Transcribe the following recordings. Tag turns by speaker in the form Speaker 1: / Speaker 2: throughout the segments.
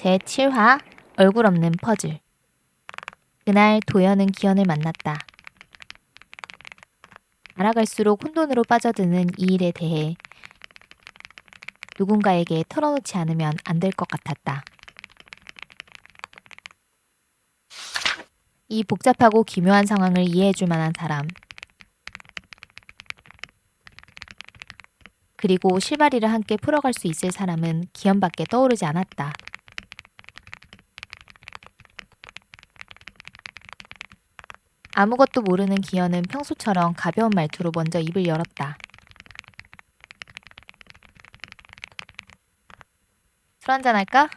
Speaker 1: 제7화 얼굴 없는 퍼즐 그날 도연은 기현을 만났다. 알아갈수록 혼돈으로 빠져드는 이 일에 대해 누군가에게 털어놓지 않으면 안 될 것 같았다. 이 복잡하고 기묘한 상황을 이해해줄 만한 사람. 그리고 실마리를 함께 풀어갈 수 있을 사람은 기현밖에 떠오르지 않았다. 아무것도 모르는 기현은 평소처럼 가벼운 말투로 먼저 입을 열었다. 술 한잔 할까?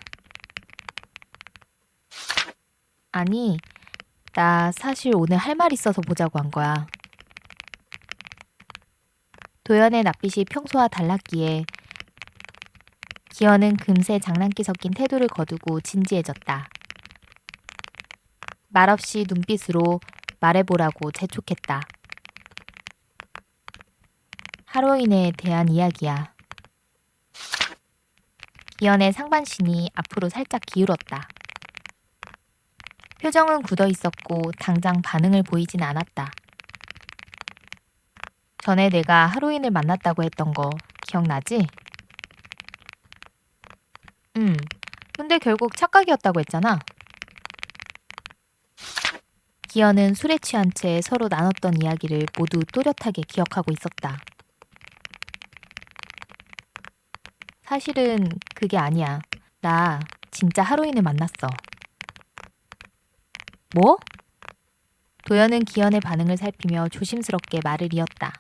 Speaker 1: 아니, 나 사실 오늘 할 말 있어서 보자고 한 거야. 도연의 낯빛이 평소와 달랐기에 기현은 금세 장난기 섞인 태도를 거두고 진지해졌다. 말없이 눈빛으로 말해보라고 재촉했다. 하로인에 대한 이야기야. 기현의 상반신이 앞으로 살짝 기울었다. 표정은 굳어 있었고 당장 반응을 보이진 않았다. 전에 내가 하로인을 만났다고 했던 거 기억나지? 응. 근데 결국 착각이었다고 했잖아. 기현은 술에 취한 채 서로 나눴던 이야기를 모두 또렷하게 기억하고 있었다. 사실은 그게 아니야. 나 진짜 하로인을 만났어. 뭐? 도연은 기현의 반응을 살피며 조심스럽게 말을 이었다.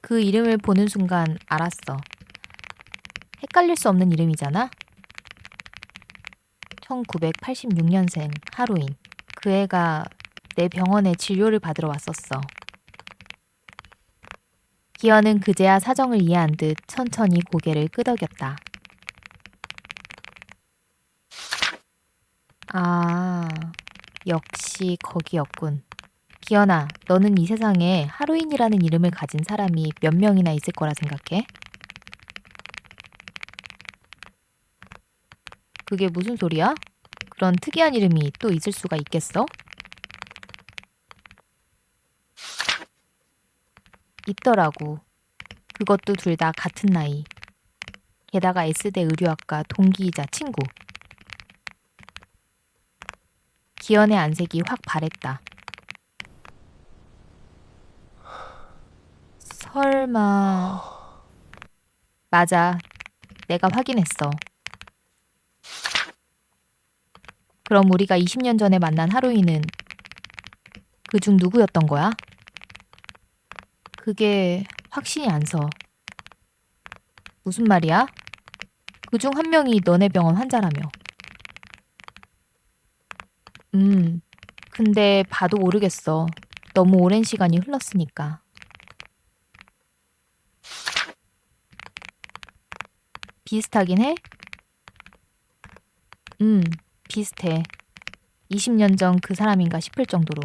Speaker 1: 그 이름을 보는 순간 알았어. 헷갈릴 수 없는 이름이잖아? 1986년생 하로인. 그 애가 내 병원에 진료를 받으러 왔었어. 기현은 그제야 사정을 이해한 듯 천천히 고개를 끄덕였다. 아, 역시 거기였군. 기현아, 너는 이 세상에 하로인이라는 이름을 가진 사람이 몇 명이나 있을 거라 생각해? 그게 무슨 소리야? 그런 특이한 이름이 또 있을 수가 있겠어? 있더라고. 그것도 둘 다 같은 나이. 게다가 S대 의료학과 동기이자 친구. 기현의 안색이 확 바랬다. 설마... 맞아. 내가 확인했어. 그럼 우리가 20년 전에 만난 하루이는 그중 누구였던 거야? 그게 확신이 안 서. 무슨 말이야? 그중 한 명이 너네 병원 환자라며. 음, 근데 봐도 모르겠어. 너무 오랜 시간이 흘렀으니까. 비슷하긴 해? 음, 비슷해. 20년 전 그 사람인가 싶을 정도로.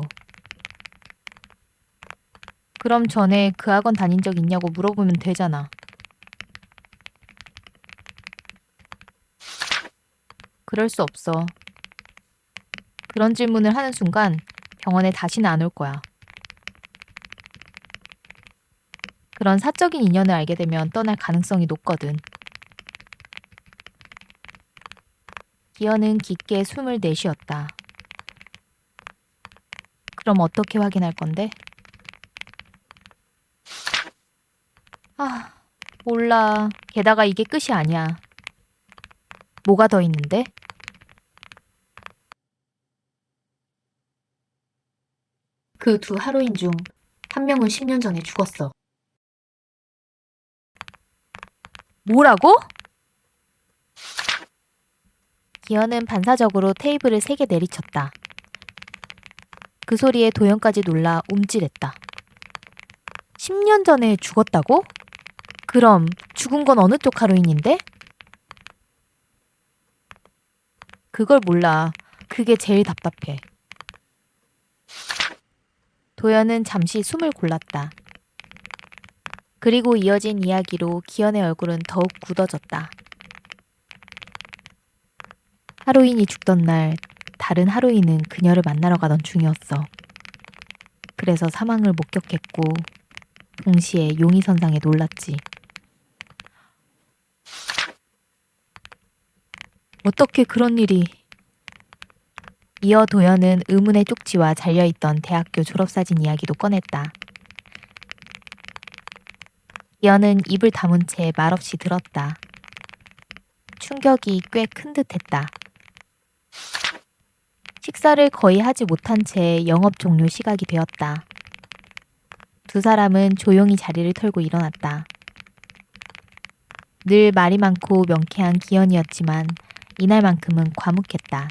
Speaker 1: 그럼 전에 그 학원 다닌 적 있냐고 물어보면 되잖아. 그럴 수 없어. 그런 질문을 하는 순간 병원에 다시는 안 올 거야. 그런 사적인 인연을 알게 되면 떠날 가능성이 높거든. 기현은 깊게 숨을 내쉬었다. 그럼 어떻게 확인할 건데? 아, 몰라. 게다가 이게 끝이 아니야. 뭐가 더 있는데? 그 두 하루인 중 한 명은 10년 전에 죽었어. 뭐라고? 기현은 반사적으로 테이블을 세개 내리쳤다. 그 소리에 도연까지 놀라 움찔했다. 10년 전에 죽었다고? 그럼 죽은 건 어느 쪽 하루인인데? 그걸 몰라. 그게 제일 답답해. 도연은 잠시 숨을 골랐다. 그리고 이어진 이야기로 기현의 얼굴은 더욱 굳어졌다. 하로인이 죽던 날 다른 하로인은 그녀를 만나러 가던 중이었어. 그래서 사망을 목격했고 동시에 용의 선상에 놀랐지. 어떻게 그런 일이... 이어 도연은 의문의 쪽지와 잘려있던 대학교 졸업사진 이야기도 꺼냈다. 기현은 입을 다문 채 말없이 들었다. 충격이 꽤 큰 듯했다. 식사를 거의 하지 못한 채 영업 종료 시각이 되었다. 두 사람은 조용히 자리를 털고 일어났다. 늘 말이 많고 명쾌한 기현이었지만 이날만큼은 과묵했다.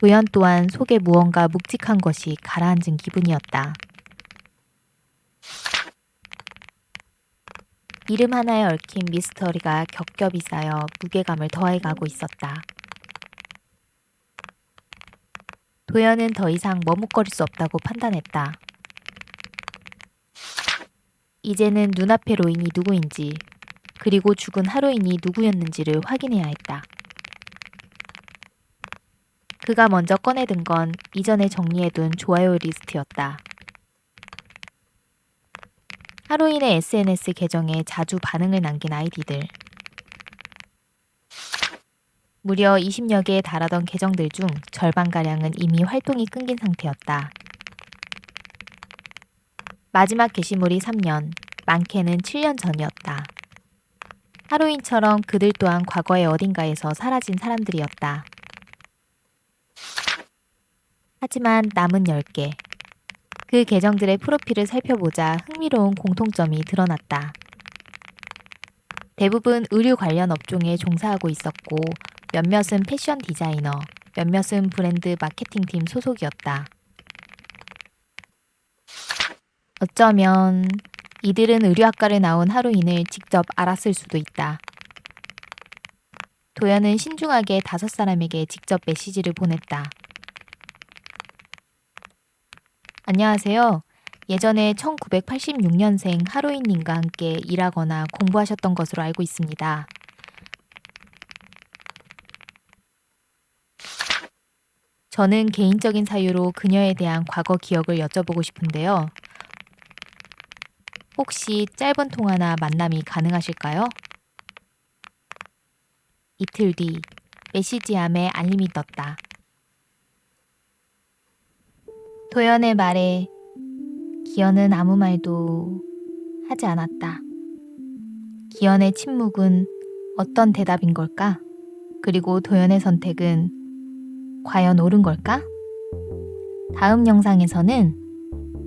Speaker 1: 도연 또한 속에 무언가 묵직한 것이 가라앉은 기분이었다. 이름 하나에 얽힌 미스터리가 겹겹이 쌓여 무게감을 더해가고 있었다. 도연은 더 이상 머뭇거릴 수 없다고 판단했다. 이제는 눈앞의 로인이 누구인지, 그리고 죽은 하로인이 누구였는지를 확인해야 했다. 그가 먼저 꺼내든 건 이전에 정리해둔 좋아요 리스트였다. 하로인의 SNS 계정에 자주 반응을 남긴 아이디들. 무려 20여 개에 달하던 계정들 중 절반가량은 이미 활동이 끊긴 상태였다. 마지막 게시물이 3년, 많게는 7년 전이었다. 하로인처럼 그들 또한 과거의 어딘가에서 사라진 사람들이었다. 하지만 남은 10개. 그 계정들의 프로필을 살펴보자 흥미로운 공통점이 드러났다. 대부분 의류 관련 업종에 종사하고 있었고 몇몇은 패션 디자이너, 몇몇은 브랜드 마케팅팀 소속이었다. 어쩌면 이들은 의류학과를 나온 하루인을 직접 알았을 수도 있다. 도연은 신중하게 다섯 사람에게 직접 메시지를 보냈다. 안녕하세요. 예전에 1986년생 하로인님과 함께 일하거나 공부하셨던 것으로 알고 있습니다. 저는 개인적인 사유로 그녀에 대한 과거 기억을 여쭤보고 싶은데요. 혹시 짧은 통화나 만남이 가능하실까요? 이틀 뒤 메시지함에 알림이 떴다. 도연의 말에 기현은 아무 말도 하지 않았다. 기현의 침묵은 어떤 대답인 걸까? 그리고 도연의 선택은 과연 옳은 걸까? 다음 영상에서는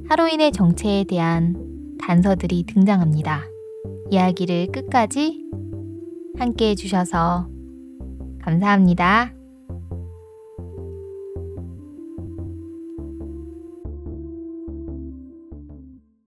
Speaker 1: 하로인의 정체에 대한 단서들이 등장합니다. 이야기를 끝까지 함께 해주셔서 감사합니다.